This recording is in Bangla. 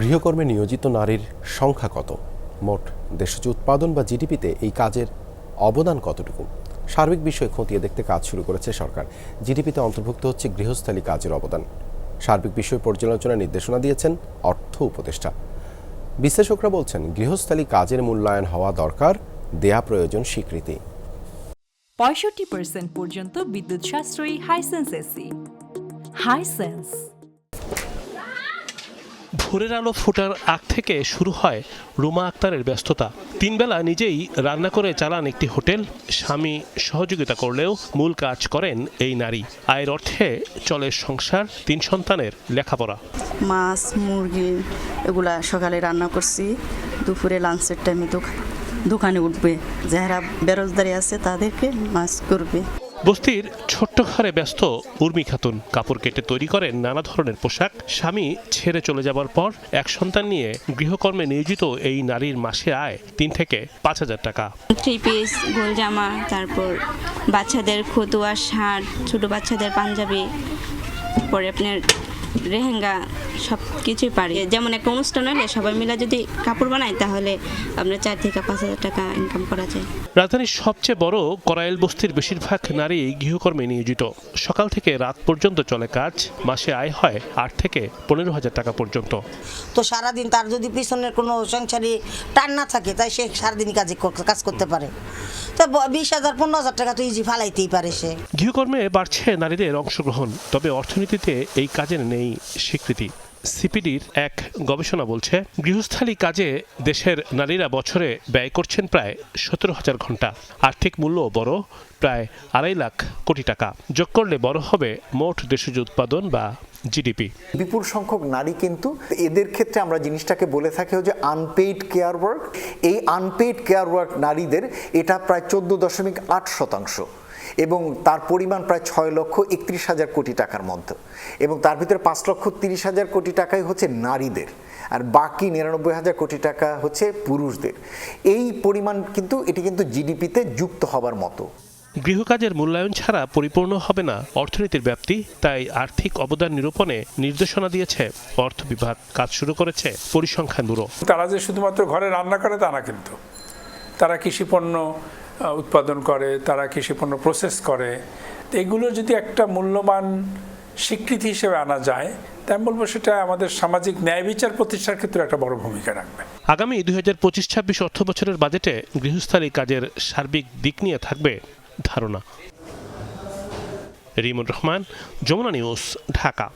গৃহকর্মে নিয়োজিত নারীর সংখ্যা কত? মোট দেশজ উৎপাদন বা জিডিপিতে এই কাজের অবদান কতটুকু? সার্বিক বিষয়ে খতিয়ে দেখতে কাজ শুরু করেছে সরকার। জিডিপিতে অন্তর্ভুক্ত হচ্ছে গৃহস্থালী কাজের অবদান। সার্বিক বিষয় পর্যালোচনা নির্দেশনা দিয়েছেন অর্থ উপদেষ্টা। বিশ্লেষকরা বলছেন, গৃহস্থালী কাজের মূল্যায়ন হওয়া দরকার, দেয়া প্রয়োজন স্বীকৃতি। পঁয়ষট্টি পর্যন্ত বিদ্যুৎ সাশ্রয়ী হাইসেন্স এসি হাইসেন্স ভোরের আলো ফোটার আগ থেকে শুরু হয় রুমা আক্তারের ব্যস্ততা। তিনবেলা নিজেই রান্না করে চালান একটি হোটেল। স্বামী সহযোগিতা করলেও মূল কাজ করেন এই নারী। আয়ের অর্থে চলে সংসার, তিন সন্তানের লেখাপড়া। মাছ, মুরগি এগুলা সকালে রান্না করছি। দুপুরে লাঞ্চের টাইমে দোকান উঠবে। যারা বেরোজগারি আছে তাদেরকে মাছ করবে। বস্তির ছোট্ট ঘরে ব্যস্ত উর্মি খাতুন। কাপড় কেটে তৈরি করেন নানা ধরনের পোশাক। স্বামী ছেড়ে চলে যাবার পর এক সন্তান নিয়ে গৃহকর্মে নিয়োজিত এই নারীর মাসে আয় তিন থেকে পাঁচ হাজার টাকা। থ্রি পিস জামা, তারপর বাচ্চাদের খতুয়া শার্ট, ছোট বাচ্চাদের পাঞ্জাবি, পরে আপনার লেহেঙ্গা সব কিছুই পারি। যেমন একটা অনুষ্ঠান হলে সবাই মিলে যদি কাপড় বানায় তাহলে আপনার চার থেকে পাঁচ হাজার টাকা ইনকাম করা যায়। রাজধানীর সবচেয়ে বড় করাইল বস্তির বেশিরভাগ নারী গৃহকর্মে নিয়োজিত। সকাল থেকে রাত পর্যন্ত চলে কাজ মাসে আয় হয় আট থেকে পনেরো হাজার টাকা পর্যন্ত। তো সারাদিন তার যদি পিছনের কোনো সংসারী টান না থাকে তাই সে সারাদিনই কাজে কাজ করতে পারে। তো বিশ হাজার পনেরো হাজার টাকা তো ইজি ফালাইতেই পারে সে। গৃহকর্মে বাড়ছে নারীদের অংশগ্রহণ তবে অর্থনীতিতে এই কাজের নেই স্বীকৃতি। সিপিডির এক গবেষণা বলছে, গৃহস্থালী কাজে দেশের নারীরা বছরে ব্যয় করছেন প্রায় সতেরো হাজার ঘণ্টা। আর্থিক মূল্য বড়, প্রায় আড়াই লাখ কোটি টাকা। যোগ করলে বড় হবে মোট দেশজ উৎপাদন বা জিডিপি। বিপুল সংখ্যক নারী কিন্তু এদের ক্ষেত্রে আমরা জিনিসটাকে বলে থাকি যে আনপেইড কেয়ার ওয়ার্ক এই আনপেইড কেয়ার ওয়ার্ক নারীদের এটা প্রায় চোদ্দ দশমিক আট শতাংশ। এবং তার পরিমাণ প্রায় ছয় লক্ষ একত্রিশ হাজার কোটি টাকার মধ্যে। এবং তার ভিতরে পাঁচ লক্ষ তিরিশ হাজার কোটি টাকাই হচ্ছে নারীদের আর বাকি নিরানব্বই হাজার কোটি টাকা হচ্ছে পুরুষদের। এই পরিমাণ কিন্তু এটি কিন্তু জিডিপিতে যুক্ত হবার মতো। গৃহকাজের মূল্যায়ন ছাড়া পরিপূর্ণ হবে না অর্থনীতির ব্যাপ্তি তাই আর্থিক অবদান নিরূপণে নির্দেশনা দিয়েছে অর্থ বিভাগ। কাজ শুরু করেছে পরিসংখ্যান ব্যুরো। তারা যে শুধুমাত্র ঘরে রান্না করে তা না কিন্তু। তারা কৃষিপণ্য উৎপাদন করে, তারা কৃষি পণ্য প্রসেস করে। এগুলো যদি একটা মূল্যবান স্বীকৃতি হিসেবে আনা যায় তাই আমি বলব সেটা আমাদের সামাজিক ন্যায় বিচার প্রতিষ্ঠার ক্ষেত্রে একটা বড় ভূমিকা রাখবে। আগামী দুই হাজার পঁচিশ ছাব্বিশ অর্থ বছরের বাজেটে গৃহস্থালী কাজের সার্বিক দিক নিয়ে থাকবে ধারণা। রিমুর রহমান, যমুনা নিউজ, ঢাকা।